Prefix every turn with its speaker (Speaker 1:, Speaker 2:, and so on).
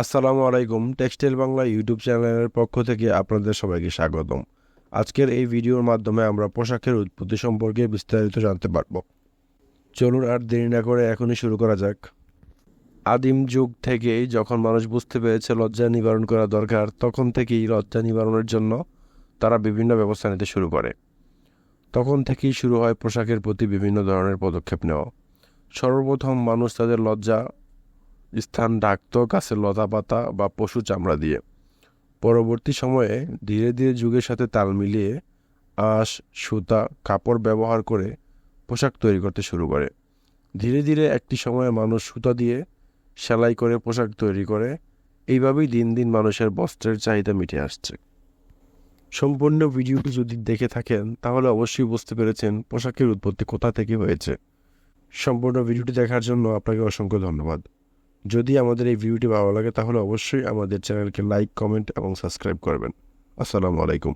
Speaker 1: আসসালামু আলাইকুম, textile Bangla YouTube চ্যানেলের পক্ষ থেকে আপনাদের সবাইকে স্বাগতম। আজকের এই ভিডিওর মাধ্যমে আমরা পোশাকের উৎপত্তি সম্পর্কে বিস্তারিত জানতে পারব। চলুন আর দেরি না করে এখনই শুরু করা যাক। আদিম যুগ থেকেই যখন মানুষ বুঝতে পেরেছে লজ্জা নিবারণ করা দরকার, তখন থেকেই লজ্জা নিবারণের জন্য তারা বিভিন্ন ব্যবস্থা নিতে শুরু করে। তখন থেকেই শুরু হয় পোশাকের প্রতি বিভিন্ন ধরনের পদক্ষেপ নেওয়া। সর্বপ্রথম মানুষ তাদের লজ্জা স্থান ঢাকত গাছের লতা পাতা বা পশু চামড়া দিয়ে। পরবর্তী সময়ে ধীরে ধীরে যুগের সাথে তাল মিলিয়ে আঁশ, সুতা, কাপড় ব্যবহার করে পোশাক তৈরি করতে শুরু করে। ধীরে ধীরে একটি সময়ে মানুষ সুতা দিয়ে সেলাই করে পোশাক তৈরি করে। এইভাবেই দিন দিন মানুষের বস্ত্রের চাহিদা মিটে আসছে। সম্পূর্ণ ভিডিওটি যদি দেখে থাকেন, তাহলে অবশ্যই বুঝতে পেরেছেন পোশাকের উৎপত্তি কোথা থেকে হয়েছে। সম্পূর্ণ ভিডিওটি দেখার জন্য আপনাকে অসংখ্য ধন্যবাদ। যদি আমাদের এই ভিডিওটি ভালো লাগে, তাহলে অবশ্যই আমাদের চ্যানেলকে লাইক, কমেন্ট এবং সাবস্ক্রাইব করবেন। আসসালামু আলাইকুম।